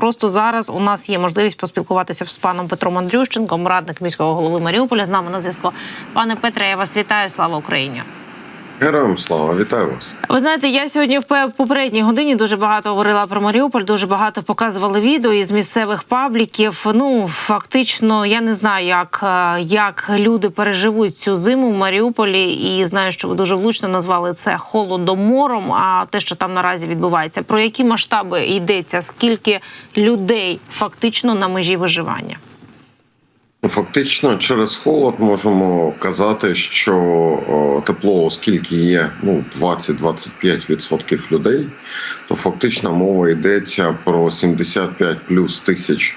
просто зараз у нас є можливість поспілкуватися з паном Петром Андрющенком, радник міського голови Маріуполя. З нами на зв'язку. Пане Петре, я вас вітаю. Слава Україні. Героям слава, вітаю вас. Ви знаєте, я сьогодні в попередній годині дуже багато говорила про Маріуполь, дуже багато показували відео із місцевих пабліків. Ну фактично, я не знаю, як, е, як люди переживуть цю зиму в Маріуполі, і знаю, що ви дуже влучно назвали це холодомором. А те, що там наразі відбувається, про які масштаби йдеться, скільки людей фактично на межі виживання? Фактично, через холод можемо казати, що тепло, оскільки є ну 20-25% людей, то фактично мова йдеться про 75 плюс тисяч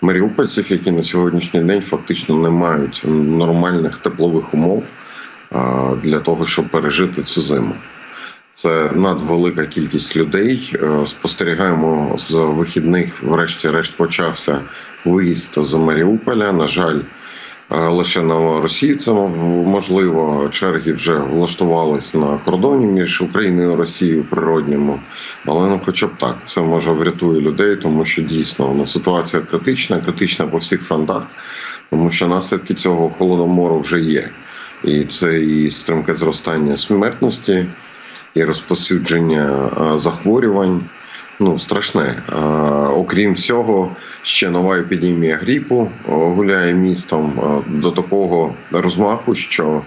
маріупольців, які на сьогоднішній день фактично не мають нормальних теплових умов для того, щоб пережити цю зиму. Це надвелика кількість людей. Е, Спостерігаємо з вихідних, врешті-решт, почався виїзд з Маріуполя. На жаль, е, лише на Росії це можливо. Черги вже влаштувались на кордоні між Україною і Росією природньому. Але ну, хоча б так, це може врятує людей, тому що дійсно ну, ситуація критична, критична по всіх фронтах, тому що наслідки цього холодомору вже є. І це і стрімке зростання смертності, і розповсюдження е, захворювань. Ну, страшне. А, окрім всього, ще нова епідемія гріпу гуляє містом до такого розмаху, що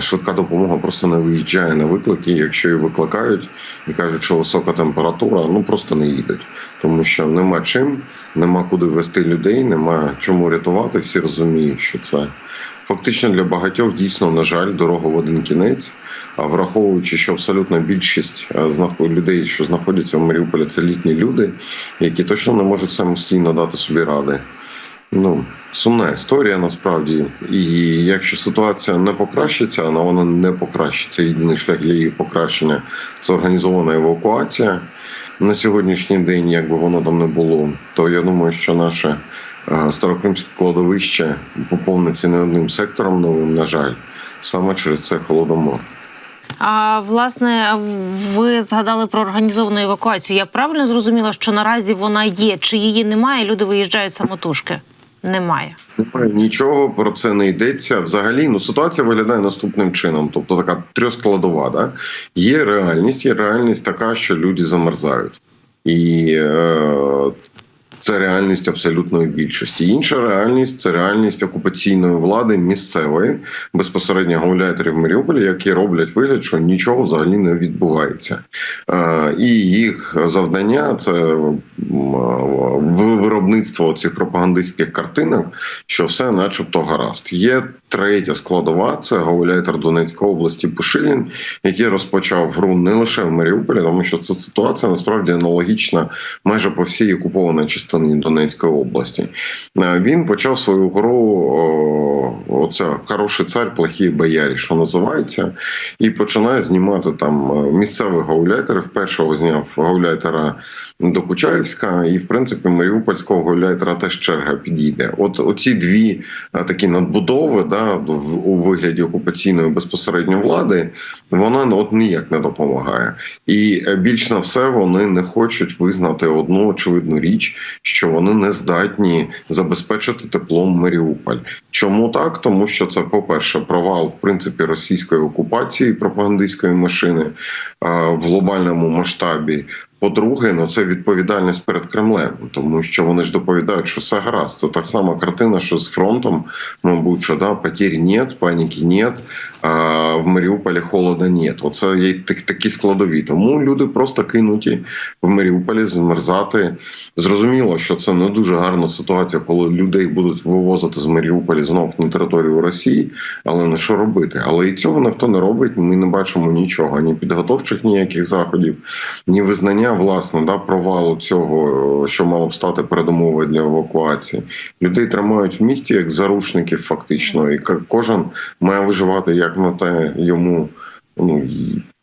швидка допомога просто не виїжджає на виклики. Якщо її викликають і кажуть, що висока температура, ну просто не їдуть, тому що нема чим, нема куди вести людей, нема чому рятувати. Всі розуміють, що це фактично для багатьох дійсно, на жаль, дорога в один кінець. Враховуючи, що абсолютна більшість е, людей, що знаходяться в Маріуполі, це літні люди, які точно не можуть самостійно дати собі ради. Ну, сумна історія насправді. І якщо ситуація не покращиться, а вона не покращиться. Єдиний шлях для її покращення це організована евакуація. На сьогоднішній день, як би воно там не було, то я думаю, що наше е, старокримське кладовище поповниться не одним сектором новим, на жаль, саме через це холодомор. А власне, ви згадали про організовану евакуацію. Я правильно зрозуміла, що наразі вона є? Чи її немає? Люди виїжджають самотужки? Немає. Немає нічого про це не йдеться. Взагалі, ну ситуація виглядає наступним чином. Тобто така трьохскладова. Да? Є реальність, є реальність така, що люди замерзають. І е, це реальність абсолютної більшості. Інша реальність це реальність окупаційної влади місцевої, безпосередньо гауляйтерів Маріуполя, які роблять вигляд, що нічого взагалі не відбувається. Е, і їх завдання це виробництво цих пропагандистських картинок, що все, начебто, гаразд. Є третя складова це гауляйтер Донецької області Пушилін, який розпочав гру не лише в Маріуполі, тому що ця ситуація насправді аналогічна майже по всій окупованій частині Донецької області. Е, Він почав свою гру оце хороший цар, плохі боярі, що називається, і починає знімати там е, місцевих гауляйтерів. Першого зняв гауляйтера до Кучаївська, і в принципі Маріупольського гауляйтера теж черга підійде. От оці дві е, такі надбудови, да, у вигляді окупаційної безпосередньо влади, вона ну, от ніяк не допомагає. І більш на все вони не хочуть визнати одну очевидну річ, що вони не здатні забезпечити теплом Маріуполь. Чому так? Тому що це, по-перше, провал в принципі російської окупації пропагандистської машини в глобальному масштабі. По-друге, ну це відповідальність перед Кремлем, тому що вони ж доповідають, що все гаразд. Це так сама картина, що з фронтом, мабуть, що да, потерь нет, паніки нет, а в Маріуполі холода нет. Оце є так- такі складові. Тому люди просто кинуті в Маріуполі змерзати. Зрозуміло, що це не дуже гарна ситуація, коли людей будуть вивозити з Маріуполя знов на територію Росії. Але на що робити? Але і цього ніхто не робить. Ми не бачимо нічого, ні підготовчих ніяких заходів, ні визнання власне да провалу цього, що мало б стати передумовою для евакуації. Людей тримають в місті як заручників, фактично, і кожен має виживати як на те йому. Ну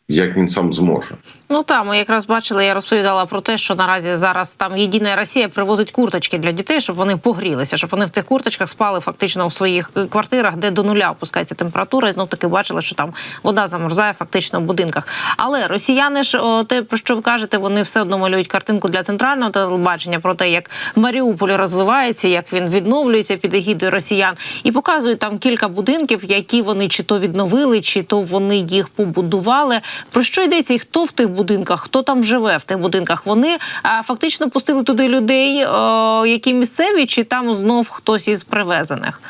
як він сам зможе. Ну там ми якраз бачили, я розповідала про те, що наразі зараз там єдина Росія привозить курточки для дітей, щоб вони погрілися, щоб вони в цих курточках спали фактично у своїх квартирах, де до нуля опускається температура. І знов таки бачили, що там вода замерзає фактично в будинках. Але росіяни ж о, те, про що ви кажете, вони все одно малюють картинку для центрального телебачення про те, як Маріуполь розвивається, як він відновлюється під егідою росіян, і показують там кілька будинків, які вони чи то відновили, чи то вони їх побудували. Про що йдеться і хто в тих будинках, хто там живе в тих будинках? Вони фактично пустили туди людей, які місцеві, чи там знов хтось із привезених.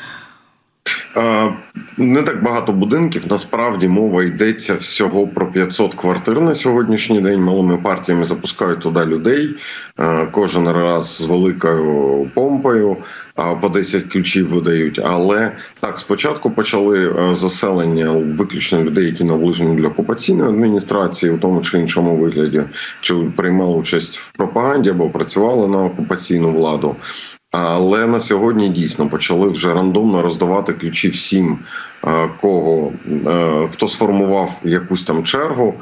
Не так багато будинків. Насправді мова йдеться всього про 500 квартир на сьогоднішній день. Малими партіями запускають туди людей. Кожен раз з великою помпою по 10 ключів видають. Але так, спочатку почали заселення виключно людей, які наближені для окупаційної адміністрації, у тому чи іншому вигляді, чи приймали участь в пропаганді або працювали на окупаційну владу. Але на сьогодні дійсно почали вже рандомно роздавати ключі всім, е, кого е, хто сформував якусь там чергу.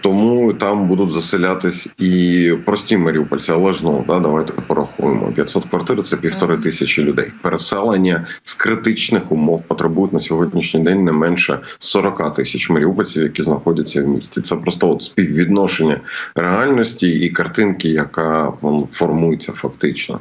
Тому там будуть заселятись і прості маріупольці, але ж ну да, давайте порахуємо. 500 квартир це півтори тисячі людей. Переселення з критичних умов потребують на сьогоднішній день не менше 40 тисяч маріупольців, які знаходяться в місті. Це просто от співвідношення реальності і картинки, яка формується фактично.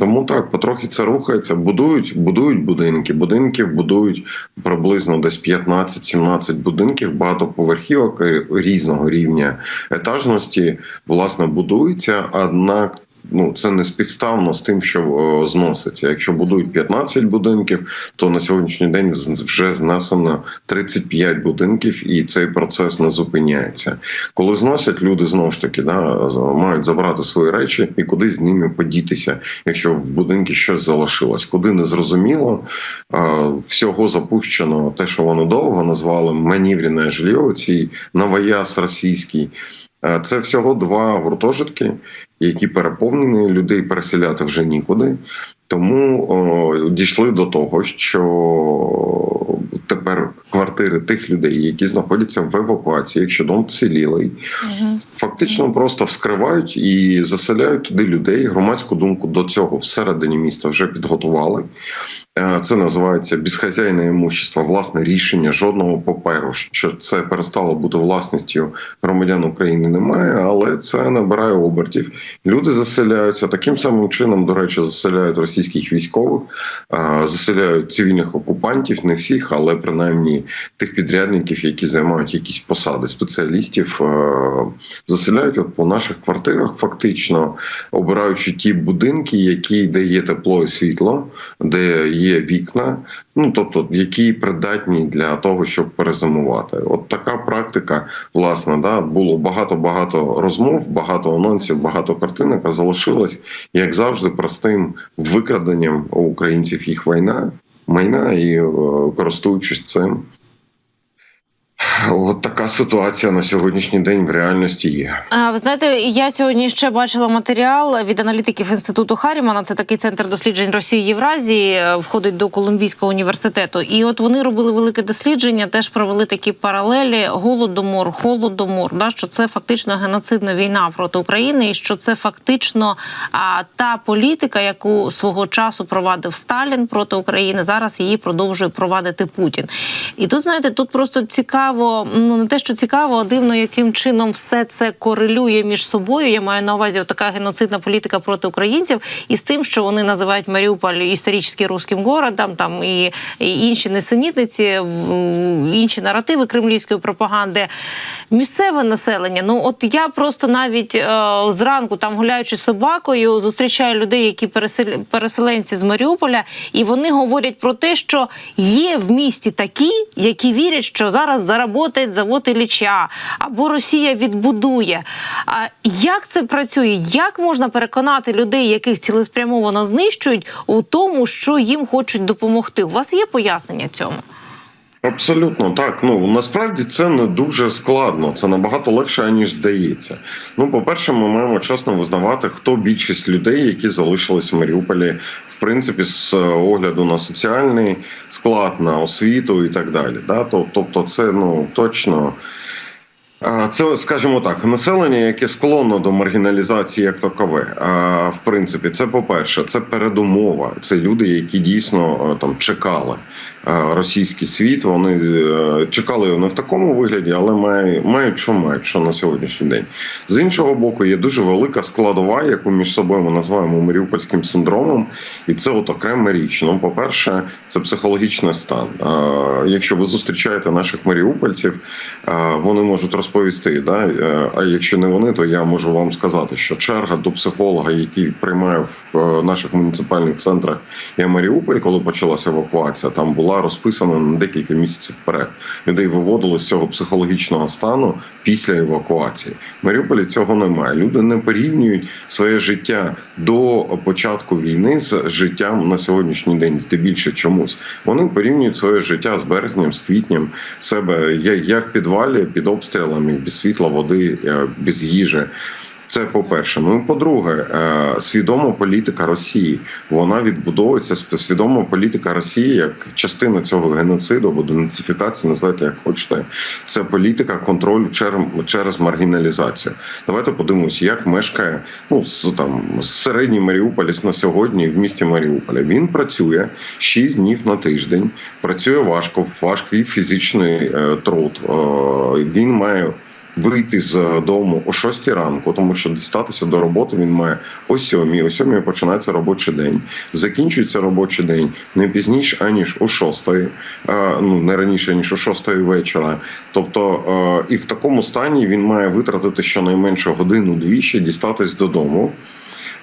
Тому так, потрохи це рухається. Будують, будують будинки. Будинків будують приблизно десь 15-17 будинків, багатоповерхівок е, різного рівня етажності. Власне, будується. однак. Ну, це не співставно з тим, що зноситься. Якщо будують 15 будинків, то на сьогоднішній день вже знесено 35 будинків, і цей процес не зупиняється. Коли зносять, люди знову ж таки да, мають забрати свої речі і куди з ними подітися, якщо в будинку щось залишилось. Куди не зрозуміло, всього запущено те, що вони довго назвали манівріне жилье, цей новояз російський. Е, Це всього два гуртожитки, які переповнені, людей переселяти вже нікуди. Тому о, дійшли до того, що тепер квартири тих людей, які знаходяться в евакуації, якщо дом цілілий, фактично просто вскривають і заселяють туди людей. Громадську думку до цього всередині міста вже підготували. Е, Це називається безхазяйне імущество, власне рішення жодного паперу, що це перестало бути власністю громадян України. Немає, але це набирає обертів. Люди заселяються таким самим чином. До речі, заселяють російських військових, е, заселяють цивільних окупантів, не всіх, але принаймні тих підрядників, які займають якісь посади спеціалістів, е, заселяють по наших квартирах, фактично обираючи ті будинки, які де є тепло і світло, де є вікна, ну тобто які придатні для того, щоб перезимувати. От така практика, власне, да було багато багато розмов, багато анонсів, багато картинок, а залишилось як завжди простим викраденням у українців їх війна. Майна і е, користуючись цим, от така ситуація на сьогоднішній день в реальності є. А, ви знаєте, я сьогодні ще бачила матеріал від аналітиків інституту Харімана. Це такий центр досліджень Росії Євразії, е, входить до Колумбійського університету. І от вони робили велике дослідження, теж провели такі паралелі: голодомор, холодомор. Да, що це фактично геноцидна війна проти України, і що це фактично а, та політика, яку свого часу провадив Сталін проти України. Зараз її продовжує провадити Путін. І тут знаєте, тут просто цікаво, ну не те, що цікаво, а дивно, яким чином все це корелює між собою. Я маю на увазі така геноцидна політика проти українців і з тим, що вони називають Маріуполь історично русським городом, там і, і інші несенітниці, інші наративи кремлівської пропаганди. Місцеве населення. Ну от я просто навіть е, зранку, там гуляючи з собакою, зустрічаю людей, які пересел- переселенці з Маріуполя, і вони говорять про те, що є в місті такі, які вірять, що зараз заработає завод Ілліча, або Росія відбудує. А як це працює? Як можна переконати людей, яких цілеспрямовано знищують, у тому, що їм хочуть допомогти? У вас є пояснення цьому? Абсолютно так. Ну насправді це не дуже складно. Це набагато легше ніж здається. Ну, по-перше, ми маємо чесно визнавати, хто більшість людей, які залишились в Маріуполі, принципі, з огляду на соціальний склад, на освіту і так далі. Да? Тобто, це ну точно. Це, скажімо так, населення, яке склонно до маргіналізації як такове. А, В принципі, це по-перше, це передумова. Це люди, які дійсно е, там чекали е, російський світ. Вони е, чекали його не в такому вигляді, але мають, що мають, що на сьогоднішній день. З іншого боку, є дуже велика складова, яку між собою ми називаємо Маріупольським синдромом, і це от окрема річ. Ну, по-перше, це психологічний стан. Е, Якщо ви зустрічаєте наших маріупольців, е, вони можуть розповісти. Да? Е, А якщо не вони, то я можу вам сказати, що черга до психолога, який приймає в е, наших муніципальних центрах я Маріуполь, коли почалася евакуація, там була розписана на декілька місяців вперед. Людей виводили з цього психологічного стану після евакуації. В Маріуполі цього немає. Люди не порівнюють своє життя до початку війни з життям на сьогоднішній день, здебільше чомусь. Вони порівнюють своє життя з березням, з квітням себе. Я, я в підвалі під обстрілами, без світла, води, е, без їжі. Це по-перше. Ну і по-друге, е, свідома політика Росії. Вона відбудовується свідома політика Росії як частина цього геноциду або денацифікації, називайте як хочете. Це політика контролю через маргіналізацію. Давайте подивимося, як мешкає ну з там середній Маріуполіс на сьогодні в місті Маріуполя. Він працює 6 днів на тиждень, працює важко, важкий фізичний е, труд. Е, він має вийти з дому о 6 ранку, тому що дістатися до роботи він має о 7, о 7 починається робочий день. Закінчується робочий день не пізніше аніж о 6, ну не раніше ніж о 6 вечора. Тобто, е, і в такому стані він має витратити щонайменше годину-дві ще дістатись додому.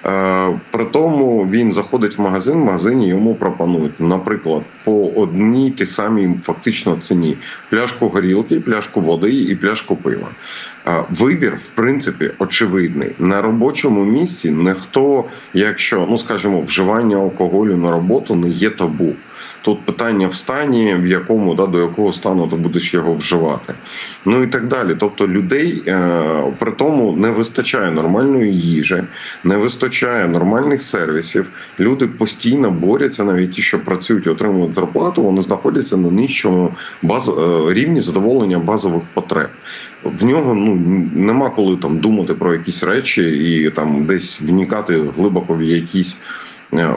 Е, При тому він заходить в магазин, в магазині йому пропонують, наприклад, по одній тій самій фактично ціні пляшку горілки, пляшку води і пляшку пива. Е, Вибір, в принципі, очевидний. На робочому місці ніхто, якщо ну скажімо, вживання алкоголю на роботу не є табу. Тут питання в стані, в якому да, до якого стану ти будеш його вживати. Ну і так далі. Тобто людей е, при тому не вистачає нормальної їжі, не вистачає нормальних сервісів. Люди постійно борються, навіть ті, що працюють, і отримують зарплату, вони знаходяться на нижчому баз, е, рівні задоволення базових потреб. В нього ну нема коли там думати про якісь речі і там десь вникати глибоко в якісь. Е,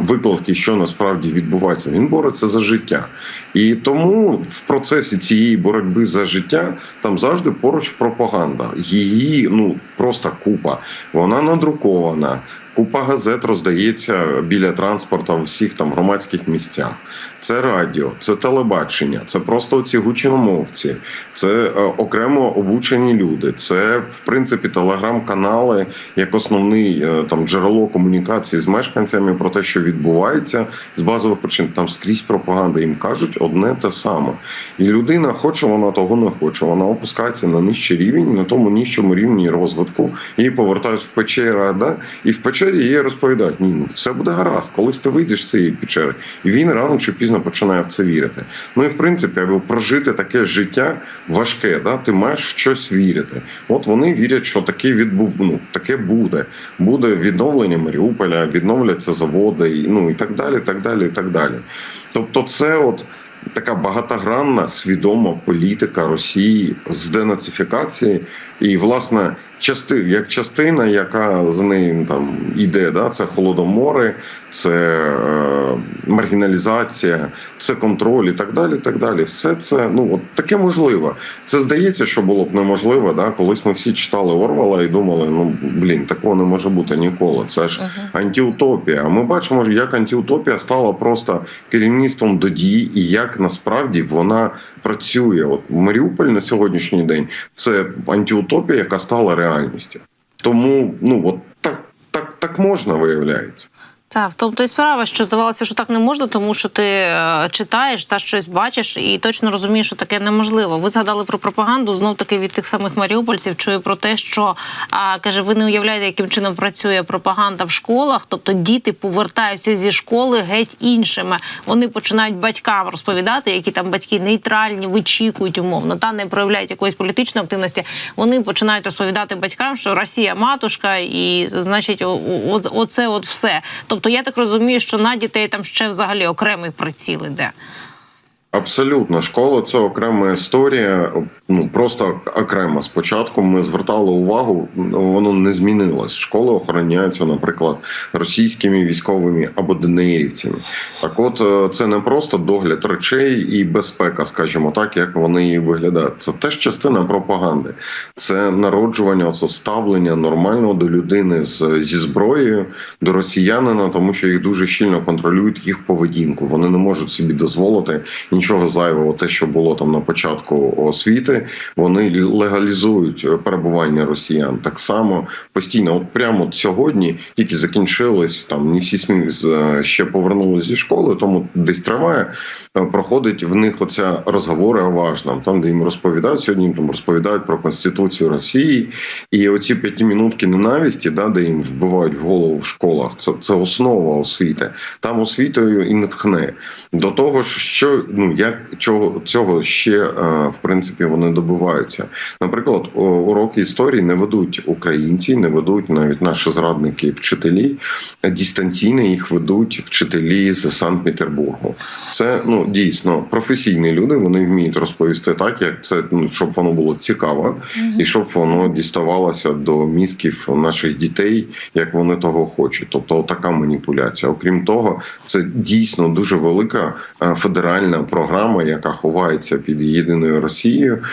що насправді відбувається, він бореться за життя, і тому в процесі цієї боротьби за життя там завжди поруч пропаганда. Її ну просто купа. Вона надрукована. Купа газет роздається біля транспорту в всіх там громадських місцях. Це радіо, це телебачення, це просто ці гучномовці, це е, окремо обучені люди. Це в принципі телеграм-канали як основний е, там джерело комунікації з мешканцями про те, що відбувається з базових причин. Там скрізь пропаганда. Їм кажуть одне те саме. І людина, хоче вона того не хоче. Вона опускається на нижчий рівень, на тому нижчому рівні розвитку. Її повертають в печері, да? і в печері їй розповідають: ні, все буде гаразд, колись ти вийдеш з цієї печери. І він рано чи пізно починає в це вірити. Ну і в принципі, аби прожити таке життя важке, да, ти маєш в щось вірити. От вони вірять, що таке відбув, ну, таке буде. Буде відновлення Маріуполя, відновляться заводи, ну і так далі, так далі, і так далі. Тобто, це от. Така багатогранна свідома політика Росії з денацифікації, і власне части, як частина, яка за нею там іде, да, це холодомори, це е, маргіналізація, це контроль і так далі. так далі. Все це ну от таке можливо. Це здається, що було б неможливо. Да? Колись ми всі читали Орвала і думали, ну блін, такого не може бути ніколи. Це ж антиутопія. А ми бачимо, як антиутопія стала просто керівництвом до дії, і як насправді вона працює. От Маріуполь на сьогоднішній день це антиутопія, яка стала реальністю. Тому ну от так, так, так можна виявляється. Так, в тому то й справа, що здавалося, що так не можна, тому що ти е, читаєш та щось бачиш і точно розумієш, що таке неможливо. Ви згадали про пропаганду. Знов таки від тих самих маріупольців чую про те, що а, каже, ви не уявляєте, яким чином працює пропаганда в школах. Тобто діти повертаються зі школи геть іншими. Вони починають батькам розповідати, які там батьки нейтральні, вичікують умовно, та не проявляють якоїсь політичної активності. Вони починають розповідати батькам, що Росія матушка, і значить, оце от все. Тобто, я так розумію, що на дітей там ще взагалі окремий приціл іде. Абсолютно, школа це окрема історія. Ну просто окремо. Спочатку ми звертали увагу, воно не змінилось. Школи охороняються, наприклад, російськими військовими або ДНРівцями. Так, от е, це не просто догляд речей і безпека, скажімо так, як вони її виглядають. Це теж частина пропаганди. Це народжування, це ставлення нормального до людини з зі зброєю до росіянина, тому що їх дуже щільно контролюють їх поведінку. Вони не можуть собі дозволити нічого зайвого, те, що було там на початку освіти, вони легалізують е, перебування росіян. Так само постійно, от прямо сьогодні, тільки закінчились там, не всі СМІ з- ще повернулися зі школи, тому десь триває. е, Проходить в них оця розговори о важном, там де їм розповідають сьогодні, їм там розповідають про конституцію Росії, і оці п'ятимінутки ненависті, да, де їм вбивають в голову в школах. Це це основа освіти. Там освітою і натхне. До того ж, що ну як чого цього ще е, в принципі вони добиваються. Наприклад, уроки історії не ведуть українці, не ведуть навіть наші зрадники, вчителі. Дистанційно їх ведуть вчителі з Санкт-Петербургу. Це ну дійсно професійні люди. Вони вміють розповісти так, як це ну щоб воно було цікаво, і щоб воно діставалося до мізків наших дітей, як вони того хочуть. Тобто, така маніпуляція. Окрім того, це дійсно дуже велика е, федеральна програма, яка ховається під єдиною Росією.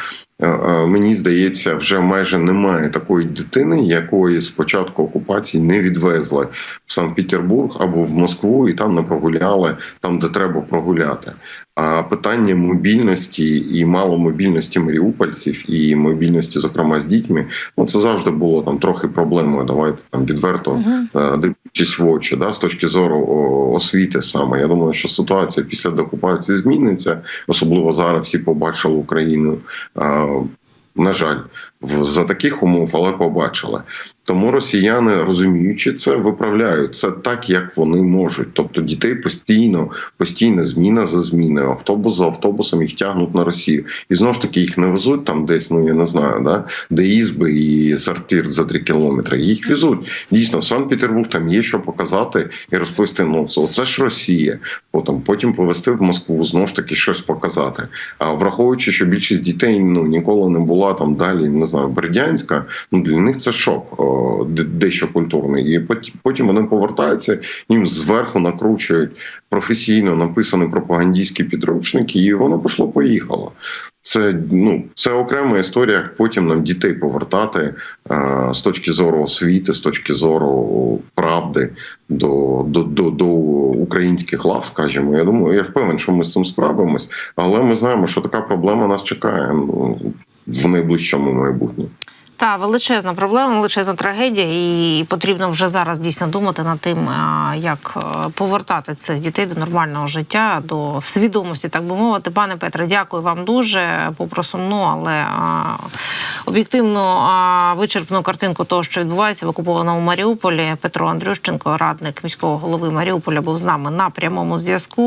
Е, е, Мені здається, вже майже немає такої дитини, якої спочатку окупації не відвезли в Санкт-Петербург або в Москву, і там не прогуляли там, де треба прогуляти. А питання мобільності і маломобільності маріупольців і мобільності, зокрема з дітьми, ну це завжди було там трохи проблемою. Давайте там відверто Мгм. е, дивлячись в очі, да, з точки зору освіти саме. Я думаю, що ситуація після деокупації зміниться, особливо зараз всі побачили Україну. е, На жаль, в- за таких умов, але побачили. Тому росіяни, розуміючи це, виправляють це так, як вони можуть. Тобто дітей постійно, постійна зміна за зміною, автобус за автобусом їх тягнуть на Росію. І знову ж таки їх не везуть там десь, ну я не знаю, да, де ізби і сортир за три кілометри. Їх везуть. Дійсно, в Санкт-Петербург там є що показати і розповісти. Ну це, це ж Росія. Потім потім повезти в Москву, знову ж таки щось показати. А враховуючи, що більшість дітей ну ніколи не була там далі, не знаю, Бердянська. Ну для них це шок, дещо культурний. І потім, вони повертаються, їм зверху накручують професійно написані пропагандистські підручники, і воно пішло поїхало. Це ну це окрема історія, як потім нам дітей повертати е, з точки зору освіти, з точки зору правди до, до, до, до українських лав, скажімо. Я думаю, я впевнений, що ми з цим справимось, але ми знаємо, що така проблема нас чекає ну, в найближчому майбутньому. Та величезна проблема, величезна трагедія, і потрібно вже зараз дійсно думати над тим, як е, повертати цих дітей до нормального життя, до свідомості, так би мовити. Пане Петре, дякую вам дуже. Попри сумну, але а, об'єктивну вичерпну картинку того, що відбувається в окупованому Маріуполі. Петро Андрющенко, радник міського голови Маріуполя, був з нами на прямому зв'язку.